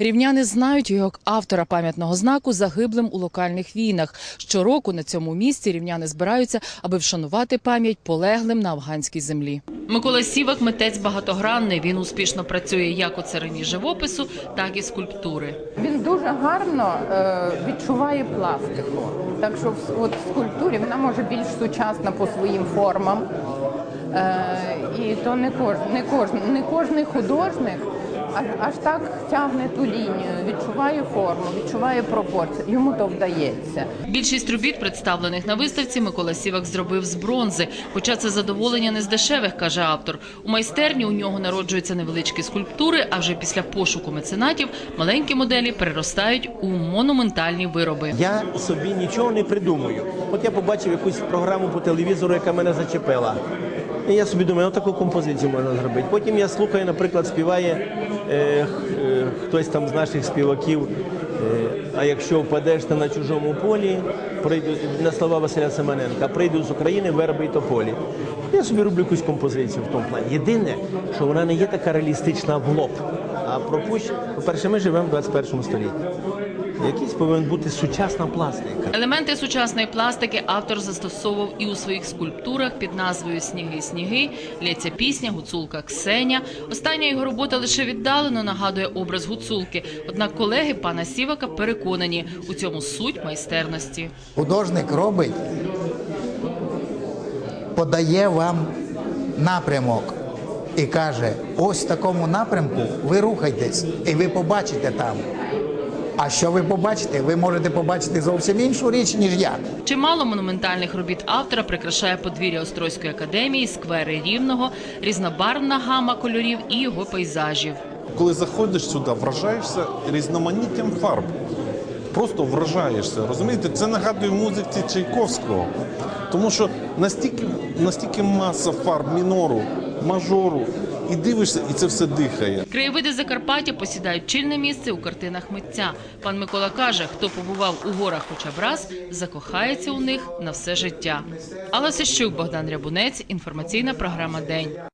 Рівняни знають його як автора пам'ятного знаку загиблим у локальних війнах. Щороку на цьому місці рівняни збираються, аби вшанувати пам'ять полеглим на афганській землі. Микола Сівак митець багатогранний. Він успішно працює як у царині живопису, так і скульптури. Він дуже гарно е, відчуває пластику. Так що в, от в скульптурі вона може більш сучасна по своїм формам. Е, і то не кожен, не не кожний художник аж, аж так тягне ту лінію, відчуває форму, відчуває пропорції. Йому то вдається. Більшість робіт, представлених на виставці, Микола Сівак зробив з бронзи. Хоча це задоволення не з дешевих, каже автор. У майстерні у нього народжуються невеличкі скульптури, а вже після пошуку меценатів маленькі моделі переростають у монументальні вироби. Я собі нічого не придумую. От я побачив якусь програму по телевізору, яка мене зачепила. Я собі думаю, ну таку композицію можна зробити. Потім я слухаю, наприклад, співає е, е, хтось там з наших співаків. Е, а якщо впадеш ти на чужому полі, прийду на слова Василя Семененка, прийду з України верби і тополі. Я собі роблю якусь композицію в тому плані. Єдине, що вона не є така реалістична в лоб. А пропущ, по-перше, ми живемо в 21 столітті. Якийсь повинен бути сучасна пластика. Елементи сучасної пластики автор застосовував і у своїх скульптурах під назвою Сніги, сніги, лється пісня, гуцулка Ксеня. Остання його робота лише віддалено нагадує образ гуцулки. Однак колеги пана Сівака переконані у цьому суть майстерності. Художник робить, подає вам напрямок і каже: ось в такому напрямку ви рухайтесь, і ви побачите там. А що ви побачите? Ви можете побачити зовсім іншу річ, ніж я. Чимало монументальних робіт автора прикрашає подвір'я Острозької академії, сквери рівного, різнобарвна гама кольорів і його пейзажів. Коли заходиш сюди, вражаєшся різноманіттям фарб. Просто вражаєшся. Розумієте, це нагадує музиці Чайковського. Тому що настільки, настільки маса фарб мінору, мажору, і дивишся, і це все дихає. Краєвиди Закарпаття посідають чільне місце у картинах митця. Пан Микола каже, хто побував у горах хоча б раз, закохається у них на все життя. Алла Сищук, Богдан Рябунець, інформаційна програма День.